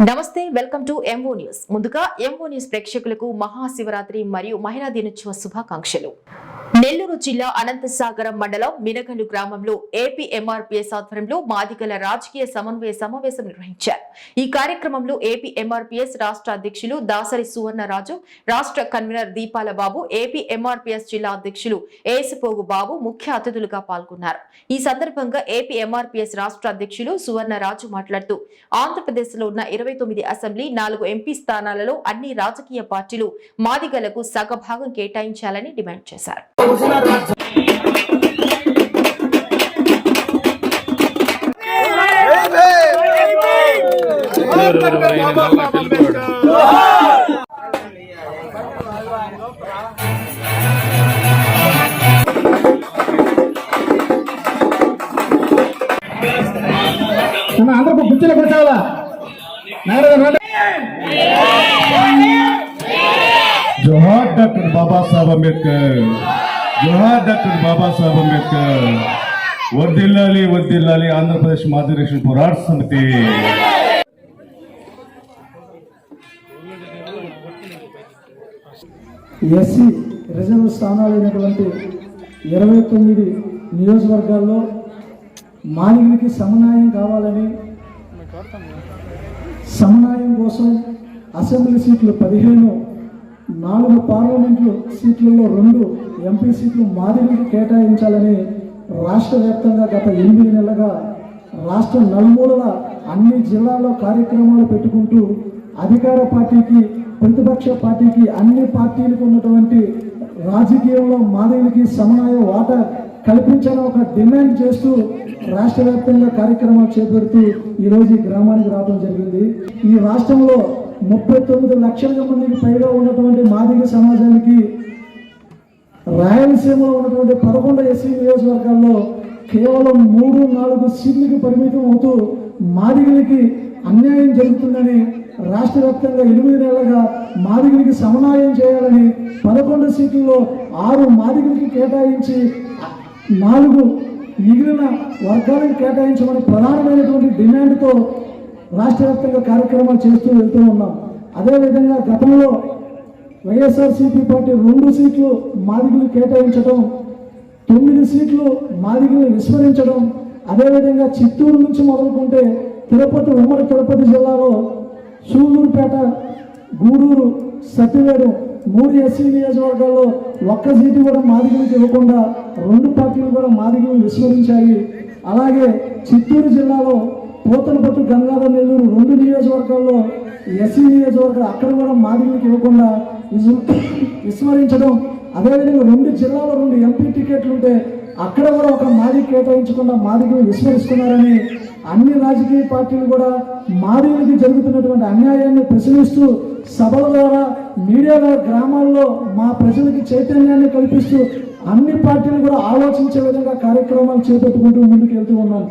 నమస్తే welcome to MO news ముందుగా MO news ప్రేక్షకులకు మహాశివరాత్రి మరియు మహిళా దినోత్సవ శుభాకాంక్షలు. నెల్లూరు జిల్లా అనంతసాగరం మండలం మినగలు గ్రామంలో ఏపీ ఎంఆర్పీఎస్ ఆధ్వర్యంలో మాదిగల రాజకీయ సమన్వయ సమావేశం నిర్వహించారు. ఈ కార్యక్రమంలో ఏపీ ఎంఆర్పీఎస్ రాష్ట్ర అధ్యక్షులు దాసరి సువర్ణరాజు రాష్ట్ర కన్వీనర్ దీపాల బాబు ఏపీ ఎంఆర్పీఎస్ జిల్లా అధ్యక్షులు ఏసుపోగు బాబు ముఖ్య అతిథులుగా పాల్గొన్నారు. ఈ సందర్భంగా ఏపీ ఎంఆర్పీఎస్ రాష్ట్ర అధ్యక్షులు సువర్ణరాజు మాట్లాడుతూ ఆంధ్రప్రదేశ్లో ఉన్న ఇరవై తొమ్మిది అసెంబ్లీ నాలుగు ఎంపీ స్థానాలలో అన్ని రాజకీయ పార్టీలు మాదిగలకు సగభాగం కేటాయించాలని డిమాండ్ చేశారు. మన అందరికి గుర్తులు పెట్టాలా జోహార్ డాక్టర్ బాబాసాహెబ్ అంబేద్కర్. జోహార్ డాక్టర్ బాబాసాహెబ్ అంబేద్కర్. వర్దిల్లాలి వర్దిల్లాలి ఆంధ్రప్రదేశ్ మాదిరేషన్ పోరాట సమితి. ఎస్సీ రిజర్వ్ స్థానాలైనటువంటి ఇరవై తొమ్మిది నియోజకవర్గాల్లో మాలిన్యకి సమన్వయం కావాలని సమన్వయం కోసం అసెంబ్లీ సీట్లు పదిహేను నాలుగు పార్లమెంట్లు సీట్లలో రెండు ఎంపీ సీట్లు మాదిరికి కేటాయించాలని రాష్ట్ర వ్యాప్తంగా గత ఎనిమిది నెలలుగా రాష్ట్ర నలుమూలల అన్ని జిల్లాల్లో కార్యక్రమాలు పెట్టుకుంటూ అధికార పార్టీకి ప్రతిపక్ష పార్టీకి అన్ని పార్టీలకు ఉన్నటువంటి రాజకీయంలో మాదిరికి సమన్వయ వాటా కల్పించాలని ఒక డిమాండ్ చేస్తూ రాష్ట్ర వ్యాప్తంగా కార్యక్రమాలు చేపడుతూ ఈరోజు ఈ గ్రామానికి రావడం జరిగింది. ఈ రాష్ట్రంలో ముప్పై తొమ్మిది లక్షల మందికి పైగా ఉన్నటువంటి మాదిగ సమాజానికి రాయలసీమలో ఉన్నటువంటి పదకొండు ఎస్సీ నియోజకవర్గాల్లో కేవలం మూడు నాలుగు సీట్లకి పరిమితం అవుతూ మాదిగలకి అన్యాయం జరుగుతుందని రాష్ట్ర వ్యాప్తంగా ఎనిమిది నెలలుగా మాదిగలకి సమన్వయం చేయాలని పదకొండు సీట్లలో ఆరు మాదిగలకి కేటాయించి నాలుగు మిగిలిన వర్గాలకు కేటాయించమని ప్రధానమైనటువంటి డిమాండ్తో రాష్ట్ర వ్యాప్తంగా కార్యక్రమాలు చేస్తూ వెళ్తూ ఉన్నాం. అదేవిధంగా గతంలో వైఎస్ఆర్సీపీ పార్టీ రెండు సీట్లు మాదిగులు కేటాయించడం తొమ్మిది సీట్లు మాదిగులు విస్మరించడం అదేవిధంగా చిత్తూరు నుంచి మొదలుకుంటే తిరుపతి ఉమ్మడి తిరుపతి జిల్లాలో సూళ్ళూరుపేట గూడూరు సత్యవేడు మూడు ఎస్సీ నియోజకవర్గాల్లో ఒక్క సీటు కూడా మాదిగలకు ఇవ్వకుండా రెండు పార్టీలు కూడా మాదిగలు విస్మరించాయి. అలాగే చిత్తూరు జిల్లాలో పోతనపట్టు గంగాధర నెల్లూరు రెండు నియోజకవర్గాల్లో ఎస్సీ నియోజకవర్గాలు అక్కడ కూడా మాదిగలకు ఇవ్వకుండా విస్మరించడం. అదేవిధంగా రెండు జిల్లాలో రెండు ఎంపీ టికెట్లు ఉంటే అక్కడ కూడా ఒక మాది కేటాయించకుండా మాదిగలు విస్మరిస్తున్నారని అన్ని రాజకీయ పార్టీలు కూడా మాదిగలకి జరుగుతున్నటువంటి అన్యాయాన్ని ప్రశ్నిస్తూ సభల ద్వారా మీడియా గ్రామాల్లో మా ప్రజలకి చైతన్యాన్ని కల్పిస్తూ అన్ని పార్టీలు కూడా ఆలోచించే విధంగా కార్యక్రమాలు చేపట్టుకుంటూ ముందుకు వెళ్తూ ఉన్నాం.